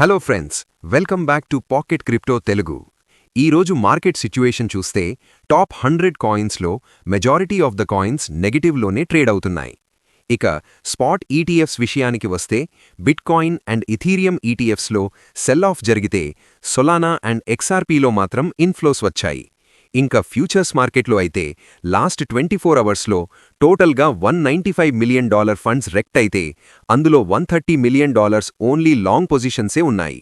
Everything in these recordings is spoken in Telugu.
Hello friends welcome back to pocket crypto Telugu. ఈరోజు మార్కెట్ సిచ్యువేషన్ చూస్తే టాప్ హండ్రెడ్ కాయిన్స్లో మెజారిటీ ఆఫ్ ద కాయిన్స్ నెగిటివ్లోనే ట్రేడ్ అవుతున్నాయి. ఇక స్పాట్ ఈటీఎఫ్స్ విషయానికి వస్తే బిట్కాయిన్ అండ్ ఇథీరియం ఈటీఎఫ్స్లో సెల్ ఆఫ్ జరిగితే సొలానా అండ్ ఎక్స్ఆర్పీలో మాత్రం ఇన్ఫ్లోస్ వచ్చాయి. ఇంకా ఫ్యూచర్స్ మార్కెట్లో అయితే లాస్ట్ ట్వంటీ ఫోర్ అవర్స్లో టోటల్గా one ninety five million dollar funds rekt అయితే అందులో one thirty million dollars only long పొజిషన్సే ఉన్నాయి.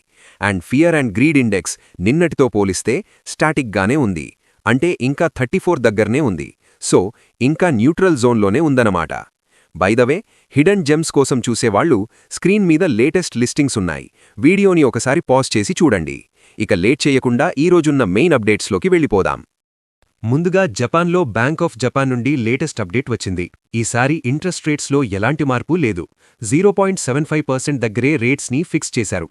And fear and greed index నిన్నటితో పోలిస్తే స్టాటిక్గానే ఉంది. అంటే ఇంకా థర్టీ ఫోర్ దగ్గరనే ఉంది. సో ఇంకా న్యూట్రల్ జోన్లోనే ఉందన్నమాట. బైదవే హిడెన్ జెమ్స్ కోసం చూసేవాళ్ళు స్క్రీన్ మీద లేటెస్ట్ లిస్టింగ్స్ ఉన్నాయి. వీడియోని ఒకసారి పాజ్ చేసి చూడండి. ఇక లేట్ చేయకుండా ఈరోజున్న మెయిన్ అప్డేట్స్లోకి వెళ్ళిపోదాం. ముందుగా జపాన్లో బ్యాంక్ ఆఫ్ జపాన్ నుండి లేటెస్ట్ అప్డేట్ వచ్చింది. ఈసారి ఇంట్రెస్ట్ రేట్స్లో ఎలాంటి మార్పు లేదు. Zero point seven five percent దగ్గరే రేట్స్ని ఫిక్స్ చేశారు.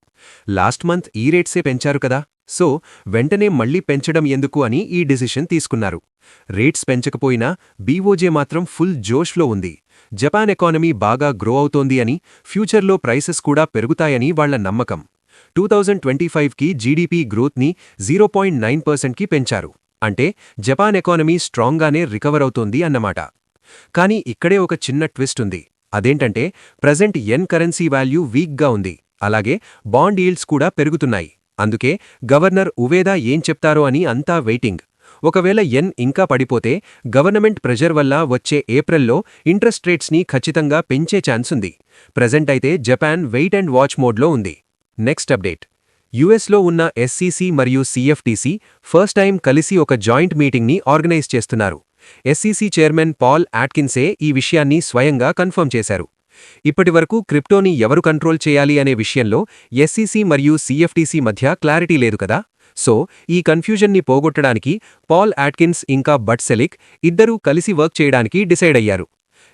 లాస్ట్ మంత్ ఈ రేట్సే పెంచారు కదా? సో వెంటనే మళ్ళీ పెంచడం ఎందుకు అని ఈ డిసిషన్ తీసుకున్నారు. రేట్స్ పెంచకపోయినా బీఓజే మాత్రం ఫుల్ జోష్లో ఉంది. జపాన్ ఎకానమీ బాగా గ్రో అవుతోంది అని ఫ్యూచర్లో ప్రైసెస్ కూడా పెరుగుతాయని వాళ్ళ నమ్మకం. టూ థౌజండ్ ట్వంటీ ఫైవ్కి జీడీపీ గ్రోత్ని జీరో పాయింట్ నైన్ పర్సెంట్కి పెంచారు. అంటే జపాన్ ఎకానమీ స్ట్రాంగ్గానే రికవర్ అవుతోంది అన్నమాట. కానీ ఇక్కడే ఒక చిన్న ట్విస్ట్ ఉంది. అదేంటంటే ప్రజెంట్ ఎన్ కరెన్సీ వాల్యూ వీక్గా ఉంది. అలాగే బాండ్ ఈల్డ్స్ కూడా పెరుగుతున్నాయి. అందుకే గవర్నర్ ఉవేదా ఏం చెప్తారో అని అంతా వెయిటింగ్. ఒకవేళ ఎన్ ఇంకా పడిపోతే గవర్నమెంట్ ప్రెజర్ వల్ల వచ్చే ఏప్రిల్లో ఇంట్రెస్ట్ రేట్స్ని ఖచ్చితంగా పెంచే ఛాన్స్ ఉంది ప్రజెంట్ అయితే జపాన్ వెయిట్ అండ్ వాచ్ మోడ్లో ఉంది. Next update. యుఎస్లో ఉన్న ఎస్సీసీ మరియు సిఎఫ్టీసీ ఫస్ట్ టైం కలిసి ఒక జాయింట్ మీటింగ్ని ఆర్గనైజ్ చేస్తున్నారు. ఎస్సీసీ చైర్మన్ పాల్ యాట్కిన్సే ఈ విషయాన్ని స్వయంగా కన్ఫర్మ్ చేశారు. ఇప్పటివరకు క్రిప్టోని ఎవరు కంట్రోల్ చేయాలి అనే విషయంలో ఎస్సీసీ మరియు సిఎఫ్టీసీ మధ్య క్లారిటీ లేదు కదా? సో ఈ కన్ఫ్యూజన్ని పోగొట్టడానికి పాల్ యాట్కిన్స్ ఇంకా బట్సెలిక్ ఇద్దరూ కలిసి వర్క్ చేయడానికి డిసైడ్ అయ్యారు.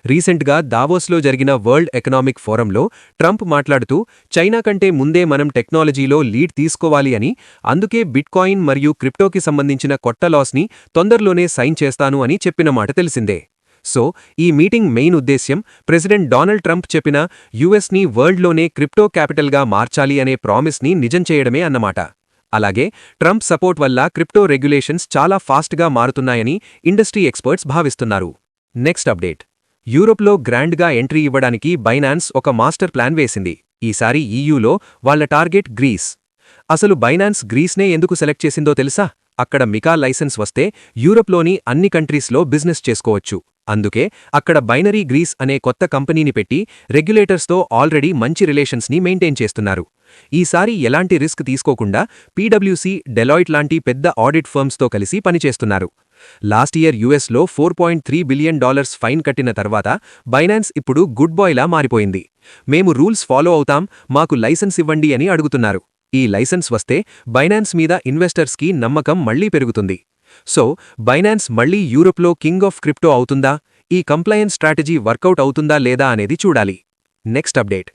రీసెంట్గా దావోస్లో జరిగిన వరల్డ్ ఎకనామిక్ ఫోరంలో ట్రంప్ మాట్లాడుతూ చైనా కంటే ముందే మనం టెక్నాలజీలో లీడ్ తీసుకోవాలి అని అందుకే బిట్కాయిన్ మరియు క్రిప్టోకి సంబంధించిన కొత్త లాస్ని తొందరలోనే సైన్ చేస్తాను అని చెప్పిన మాట తెలిసిందే. సో ఈ మీటింగ్ మెయిన్ ఉద్దేశ్యం ప్రెసిడెంట్ డొనాల్డ్ ట్రంప్ చెప్పిన యుఎస్ని వరల్డ్లోనే క్రిప్టో క్యాపిటల్గా మార్చాలి అనే ప్రామిస్ని నిజం చేయడమే అన్నమాట. అలాగే ట్రంప్ సపోర్ట్ వల్ల క్రిప్టో రెగ్యులేషన్స్ చాలా ఫాస్ట్గా మారుతున్నాయని ఇండస్ట్రీ ఎక్స్పర్ట్స్ భావిస్తున్నారు. Next update. యూరోప్లో గ్రాండ్గా ఎంట్రీ ఇవ్వడానికి బైనాన్స్ ఒక మాస్టర్ ప్లాన్ వేసింది. ఈసారి ఈయూలో వాళ్ళ టార్గెట్ గ్రీస్. అసలు బైనాన్స్ గ్రీస్నే ఎందుకు సెలెక్ట్ చేసిందో తెలుసా? అక్కడ మికా లైసెన్స్ వస్తే యూరప్లోని అన్ని కంట్రీస్లో బిజినెస్ చేసుకోవచ్చు. అందుకే అక్కడ బైనరీ గ్రీస్ అనే కొత్త కంపెనీని పెట్టి రెగ్యులేటర్స్తో ఆల్రెడీ మంచి రిలేషన్స్ని మెయింటైన్ చేస్తున్నారు. ఈసారి ఎలాంటి రిస్క్ తీసుకోకుండా పీడబ్ల్యూసీ డెలాయిట్ లాంటి పెద్ద ఆడిట్ ఫర్మ్స్తో కలిసి పనిచేస్తున్నారు. లాస్ట్ ఇయర్ యుఎస్లో four point three billion dollars fine కట్టిన తర్వాత బైనాన్స్ ఇప్పుడు గుడ్ బాయ్లా మారిపోయింది. మేము రూల్స్ ఫాలో అవుతాం మాకు లైసెన్స్ ఇవ్వండి అని అడుగుతున్నారు. ఈ లైసెన్స్ వస్తే బైనాన్స్ మీద ఇన్వెస్టర్స్కి నమ్మకం మళ్ళీ పెరుగుతుంది. సో బైనాన్స్ మళ్ళీ యూరోప్లో కింగ్ ఆఫ్ క్రిప్టో అవుతుందా? ఈ కంప్లయన్స్ స్ట్రాటజీ వర్కౌట్ అవుతుందా లేదా అనేది చూడాలి. Next update.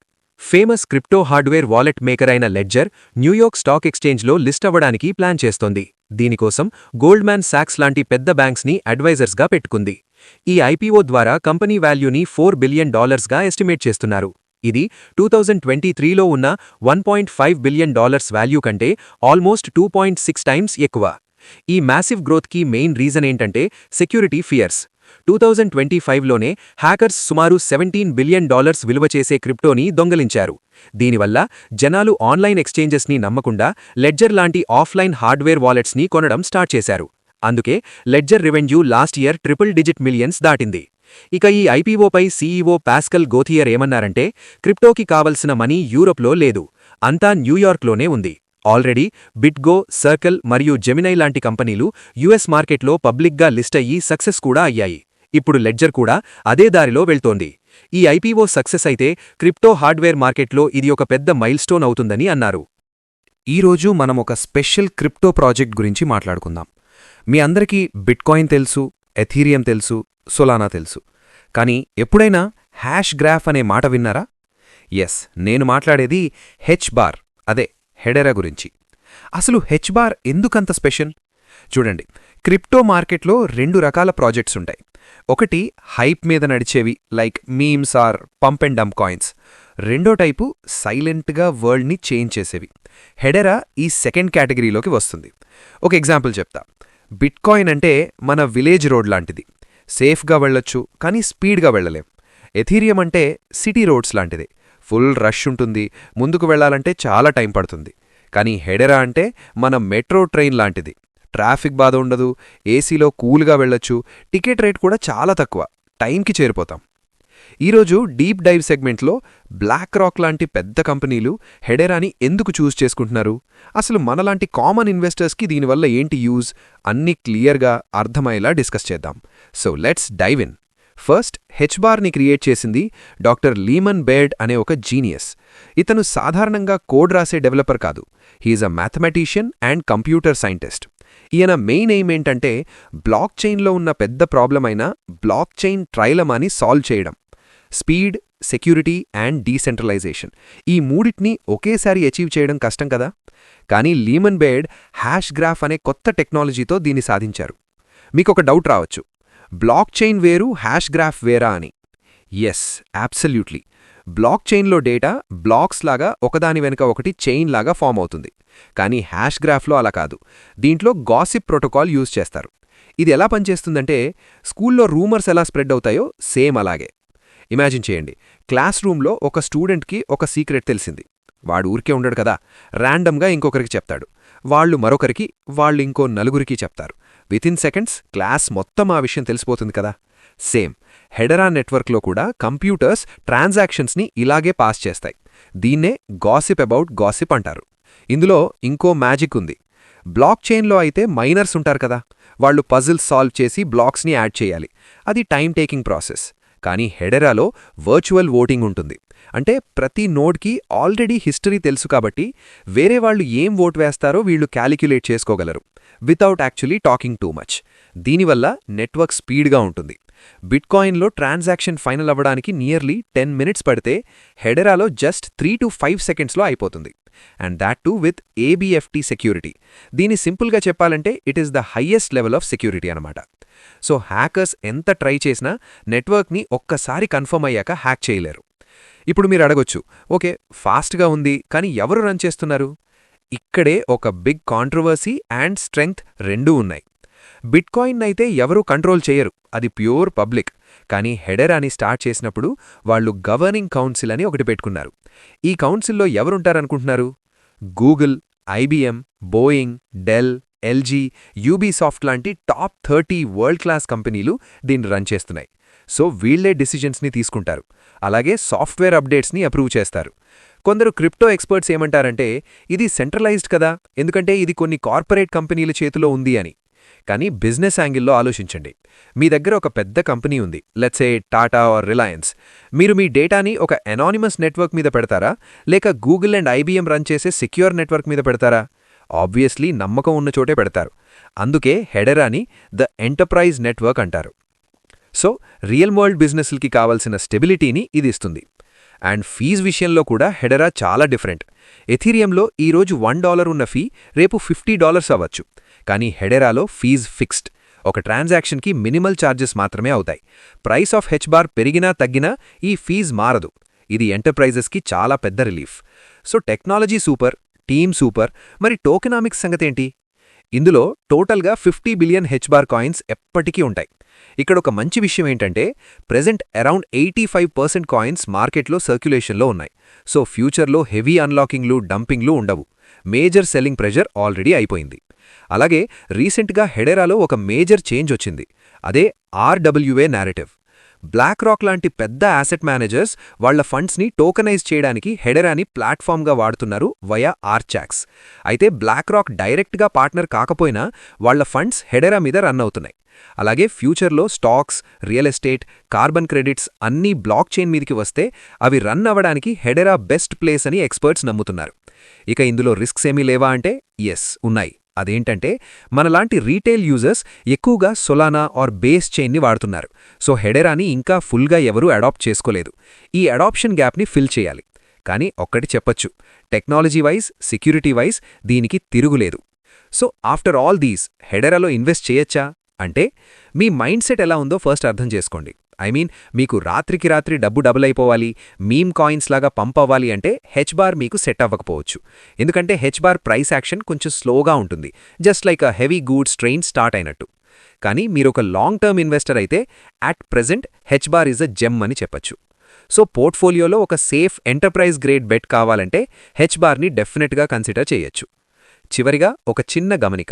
Famous crypto hardware wallet maker అయిన లెడ్జర్ న్యూయార్క్ స్టాక్ ఎక్స్చేంజ్లో లిస్ట్ అవ్వడానికి ప్లాన్ చేస్తోంది. దీనికోసం గోల్డ్మ్యాన్ సాక్స్ లాంటి పెద్ద బ్యాంక్స్ని అడ్వైజర్స్గా పెట్టుకుంది. ఈ ఐపీఓ ద్వారా కంపెనీ వాల్యూని ఫోర్ బిలియన్ డాలర్స్గా ఎస్టిమేట్ చేస్తున్నారు. ఇది టూ థౌజండ్ ట్వంటీ త్రీలో ఉన్న one point five billion dollars value కంటే almost two point six times ఎక్కువ. ఈ మ్యాసివ్ గ్రోత్కి మెయిన్ రీజన్ ఏంటంటే security fears. Two thousand twenty ఫైవ్లోనే hackers సుమారు సెవెంటీన్ బిలియన్ డాలర్స్ విలువ చేసే క్రిప్టోని దొంగలించారు. దీనివల్ల జనాలు ఆన్లైన్ ఎక్స్చేంజెస్ని నమ్మకుండా లెడ్జర్ లాంటి ఆఫ్లైన్ హార్డ్వేర్ వాలెట్స్ని కొనడం స్టార్ట్ చేశారు. అందుకే Ledger revenue last year triple digit millions దాటింది. ఇక ఈ ఐపీఓపై సీఈఓ పాస్కల్ గోథియర్ ఏమన్నారంటే క్రిప్టోకి కావలసిన మనీ యూరోప్లో లేదు. అంతా న్యూయార్క్లోనే ఉంది. ఆల్రెడీ బిట్గో సర్కిల్ మరియు జెమినై లాంటి కంపెనీలు యుఎస్ మార్కెట్లో పబ్లిక్గా లిస్ట్ అయ్యి సక్సెస్ కూడా అయ్యాయి. ఇప్పుడు లెడ్జర్ కూడా అదే దారిలో వెళ్తోంది. ఈ ఐపీఓ సక్సెస్ అయితే క్రిప్టో హార్డ్వేర్ మార్కెట్లో ఇది ఒక పెద్ద మైల్స్టోన్ అవుతుందని అన్నారు. ఈరోజు మనం ఒక స్పెషల్ క్రిప్టో ప్రాజెక్ట్ గురించి మాట్లాడుకుందాం. మీ అందరికీ బిట్కాయిన్ తెలుసు ఎథీరియం తెలుసు సొలానా తెలుసు. కానీ ఎప్పుడైనా హ్యాష్ గ్రాఫ్ అనే మాట విన్నారా? ఎస్ నేను మాట్లాడేది హెచ్ బార్ అదే. హెడెరా గురించి. అసలు హెచ్బార్ ఎందుకంత స్పెషల్? చూడండి క్రిప్టో మార్కెట్లో రెండు రకాల ప్రాజెక్ట్స్ ఉంటాయి. ఒకటి హైప్ మీద నడిచేవి like memes or pump and dump coins. రెండో టైపు సైలెంట్గా వరల్డ్ని చేంజ్ చేసేవి. హెడెరా ఈ సెకండ్ కేటగిరీలోకి వస్తుంది. ఒక ఎగ్జాంపుల్ చెప్తా. బిట్కాయిన్ అంటే మన విలేజ్ రోడ్ లాంటిది. సేఫ్గా వెళ్ళొచ్చు కానీ స్పీడ్గా వెళ్ళలేం. ఎథీరియం అంటే సిటీ రోడ్స్ లాంటిది. ఫుల్ రష్ ఉంటుంది. ముందుకు వెళ్ళాలంటే చాలా టైం పడుతుంది. కానీ హెడెరా అంటే మన మెట్రో ట్రైన్ లాంటిది. ట్రాఫిక్ బాధ ఉండదు ఏసీలో కూల్గా వెళ్ళొచ్చు టికెట్ రేట్ కూడా చాలా తక్కువ టైంకి చేరిపోతాం. ఈరోజు డీప్ డైవ్ సెగ్మెంట్లో బ్లాక్ రాక్ లాంటి పెద్ద కంపెనీలు హెడెరాని ఎందుకు చూస్ చేసుకుంటున్నారు? అసలు మనలాంటి కామన్ ఇన్వెస్టర్స్కి దీనివల్ల ఏంటి యూజ్? అన్నీ క్లియర్గా అర్థమయ్యేలా డిస్కస్ చేద్దాం. So let's dive in. First హెచ్బార్ని create చేసింది డాక్టర్ లీమన్ బేర్డ్ అనే ఒక జీనియస్. ఇతను సాధారణంగా కోడ్ రాసే డెవలపర్ కాదు. He is a mathematician and computer scientist. ఈయన మెయిన్ ఎయిమ్ ఏంటంటే బ్లాక్ చైన్లో ఉన్న పెద్ద ప్రాబ్లం అయిన బ్లాక్ చైన్ ట్రైలమాని సాల్వ్ చేయడం. Speed security and decentralization. ఈ మూడిటిని ఒకేసారి అచీవ్ చేయడం కష్టం కదా? కానీ లీమన్ బేర్డ్ హ్యాష్ గ్రాఫ్ అనే కొత్త టెక్నాలజీతో దీన్ని సాధించారు. మీకొక డౌట్ రావచ్చు. బ్లాక్ చైన్ వేరు హ్యాష్ గ్రాఫ్ వేరా అని. ఎస్ అబ్సల్యూట్లీ బ్లాక్ చైన్లో డేటా బ్లాక్స్ లాగా ఒకదాని వెనుక ఒకటి చైన్ లాగా ఫామ్ అవుతుంది. కానీ హ్యాష్ గ్రాఫ్లో అలా కాదు. దీంట్లో గాసిప్ ప్రోటోకాల్ యూజ్ చేస్తారు. ఇది ఎలా పనిచేస్తుందంటే స్కూల్లో రూమర్స్ ఎలా స్ప్రెడ్ అవుతాయో సేమ్ అలాగే. ఇమాజిన్ చేయండి క్లాస్ రూమ్లో ఒక స్టూడెంట్కి ఒక సీక్రెట్ తెలిసింది. వాడు ఊరికే ఉండడు కదా ర్యాండమ్గా ఇంకొకరికి చెప్తాడు. వాళ్ళు మరొకరికి వాళ్ళు ఇంకో నలుగురికి చెప్తారు. వితిన్ సెకండ్స్ క్లాస్ మొత్తం ఆ విషయం తెలిసిపోతుంది కదా. సేమ్ హెడరా నెట్వర్క్లో కూడా కంప్యూటర్స్ ట్రాన్సాక్షన్స్ని ఇలాగే పాస్ చేస్తాయి. దీన్నే గాసిప్ అబౌట్ గాసిప్ అంటారు. ఇందులో ఇంకో మ్యాజిక్ ఉంది. బ్లాక్ చైన్లో అయితే మైనర్స్ ఉంటారు కదా. వాళ్ళు పజిల్స్ సాల్వ్ చేసి బ్లాక్స్ని యాడ్ చేయాలి. అది టైం టేకింగ్ ప్రాసెస్ కానీ హెడెరాలో వర్చువల్ ఓటింగ్ ఉంటుంది. అంటే ప్రతి నోడ్కి ఆల్రెడీ హిస్టరీ తెలుసు కాబట్టి వేరే వాళ్ళు ఏం ఓట్ వేస్తారో వీళ్ళు క్యాలిక్యులేట్ చేసుకోగలరు. Without actually talking too much దీనివల్ల నెట్వర్క్ స్పీడ్గా ఉంటుంది. బిట్కాయిన్లో ట్రాన్సాక్షన్ ఫైనల్ అవ్వడానికి నియర్లీ టెన్ మినిట్స్ పడితే హెడెరాలో జస్ట్ త్రీ టు ఫైవ్ సెకండ్స్లో అయిపోతుంది. And that too with aBFT security దీని సింపుల్గా చెప్పాలంటే it is the highest level of security అనమాట సో హ్యాకర్స్ ఎంత ట్రై చేసినా నెట్వర్క్ని ఒక్కసారి కన్ఫర్మ్ అయ్యాక హ్యాక్ చేయలేరు. ఇప్పుడు మీరు అడగొచ్చు ఓకే ఫాస్ట్గా ఉంది కానీ ఎవరు రన్ చేస్తున్నారు? ఇక్కడే ఒక బిగ్ కాంట్రవర్సీ అండ్ స్ట్రెంగ్త్ రెండూ ఉన్నాయి. బిట్కాయిన్ అయితే ఎవరూ కంట్రోల్ చేయరు. అది ప్యూర్ పబ్లిక్. కానీ హెడర్ అని స్టార్ట్ చేసినప్పుడు వాళ్ళు గవర్నింగ్ కౌన్సిల్ అని ఒకటి పెట్టుకున్నారు. ఈ కౌన్సిల్లో ఎవరుంటారనుకుంటున్నారు? Google IBM Boeing Dell LG Ubisoft లాంటి టాప్ థర్టీ వరల్డ్ క్లాస్ కంపెనీలు దీన్ని రన్ చేస్తున్నాయి. సో వీళ్ళే డిసిజన్స్ని తీసుకుంటారు. అలాగే సాఫ్ట్వేర్ అప్డేట్స్ని అప్రూవ్ చేస్తారు. కొందరు క్రిప్టో ఎక్స్పర్ట్స్ ఏమంటారంటే ఇది సెంట్రలైజ్డ్ కదా ఎందుకంటే ఇది కొన్ని కార్పొరేట్ కంపెనీల చేతిలో ఉంది అని. కానీ బిజినెస్ యాంగిల్లో ఆలోచించండి. మీ దగ్గర ఒక పెద్ద కంపెనీ ఉంది లెట్సే టాటా ఆర్ రిలయన్స్ మీరు మీ డేటాని ఒక ఎనానిమస్ నెట్వర్క్ మీద పెడతారా? లేక గూగుల్ అండ్ ఐబీఎం రన్ చేసే సెక్యూర్ నెట్వర్క్ మీద పెడతారా? ఆబ్వియస్లీ నమ్మకం ఉన్న చోటే పెడతారు. అందుకే హెడెరాని ద ఎంటర్ప్రైజ్ నెట్వర్క్ అంటారు. సో రియల్ వరల్డ్ బిజినెస్లకి కావాల్సిన స్టెబిలిటీని ఇది ఇస్తుంది. అండ్ ఫీజ్ విషయంలో కూడా హెడరా చాలా డిఫరెంట్. ఎథీరియంలో ఈరోజు వన్ డాలర్ ఉన్న ఫీ రేపు ఫిఫ్టీ డాలర్స్ అవ్వచ్చు. కానీ హెడెరాలో ఫీజ్ ఫిక్స్డ్. ఒక ట్రాన్సాక్షన్కి మినిమల్ ఛార్జెస్ మాత్రమే అవుతాయి. ప్రైస్ ఆఫ్ హెచ్ బార్ పెరిగినా తగ్గినా ఈ ఫీజ్ మారదు. ఇది ఎంటర్ప్రైజెస్కి చాలా పెద్ద relief. So technology super team super మరి టోకెనామిక్స్ సంగతేంటి? ఇందులో టోటల్గా ఫిఫ్టీ బిలియన్ హెచ్బార్ కాయిన్స్ ఎప్పటికీ ఉంటాయి. ఇక్కడ ఒక మంచి విషయం ఏంటంటే present around eighty five percent coins మార్కెట్లో సర్క్యులేషన్లో ఉన్నాయి. సో ఫ్యూచర్లో హెవీ అన్లాకింగ్లు డంపింగ్లు ఉండవు. మేజర్ సెల్లింగ్ ప్రెజర్ ఆల్రెడీ అయిపోయింది. అలాగే రీసెంట్గా హెడెరాలో ఒక మేజర్ చేంజ్ వచ్చింది. అదే ఆర్డబ్ల్యూఏ నేరేటివ్ బ్లాక్ రాక్ లాంటి పెద్ద యాసెట్ మేనేజర్స్ వాళ్ళ ఫండ్స్ని టోకనైజ్ చేయడానికి హెడెరాని ప్లాట్ఫామ్గా వాడుతున్నారు వయా ఆర్చాక్స్ అయితే బ్లాక్ రాక్ డైరెక్ట్గా పార్ట్నర్ కాకపోయినా వాళ్ళ ఫండ్స్ హెడెరా మీద రన్ అవుతున్నాయి. అలాగే ఫ్యూచర్లో stocks real estate carbon credits అన్నీ బ్లాక్ చైన్ మీదికి వస్తే అవి రన్ అవ్వడానికి హెడెరా బెస్ట్ ప్లేస్ అని ఎక్స్పర్ట్స్ నమ్ముతున్నారు. ఇక ఇందులో రిస్క్స్ ఏమీ లేవా అంటే ఎస్ ఉన్నాయి. అదేంటంటే మనలాంటి రీటైల్ యూజర్స్ ఎక్కువగా సొలానా ఆర్ బేస్ చైన్ని వాడుతున్నారు. సో హెడెరాని ఇంకా ఫుల్గా ఎవరూ అడాప్ట్ చేసుకోలేదు. ఈ అడాప్షన్ గ్యాప్ని ఫిల్ చేయాలి. కానీ ఒక్కటి చెప్పొచ్చు. టెక్నాలజీ వైజ్ సెక్యూరిటీ వైజ్ దీనికి తిరుగులేదు. సో ఆఫ్టర్ ఆల్ దీస్ హెడెరాలో ఇన్వెస్ట్ చేయొచ్చా? అంటే మీ మైండ్ సెట్ ఎలా ఉందో ఫస్ట్ అర్థం చేసుకోండి. ఐ మీన్ మీకు రాత్రికి రాత్రి డబ్బు డబుల్ అయిపోవాలి మీమ్ కాయిన్స్ లాగా పంప్ అవ్వాలి అంటే హెచ్ బార్ మీకు సెట్ అవ్వకపోవచ్చు. ఎందుకంటే హెచ్ బార్ ప్రైస్ యాక్షన్ కొంచెం స్లోగా ఉంటుంది just like a heavy goods train start అయినట్టు. కానీ మీరు ఒక లాంగ్ టర్మ్ ఇన్వెస్టర్ అయితే at present HBAR is a gem అని చెప్పొచ్చు. సో పోర్ట్ఫోలియోలో ఒక సేఫ్ ఎంటర్ప్రైజ్ గ్రేడ్ బెట్ కావాలంటే హెచ్ బార్ని డెఫినెట్గా కన్సిడర్ చేయొచ్చు. చివరిగా ఒక చిన్న గమనిక.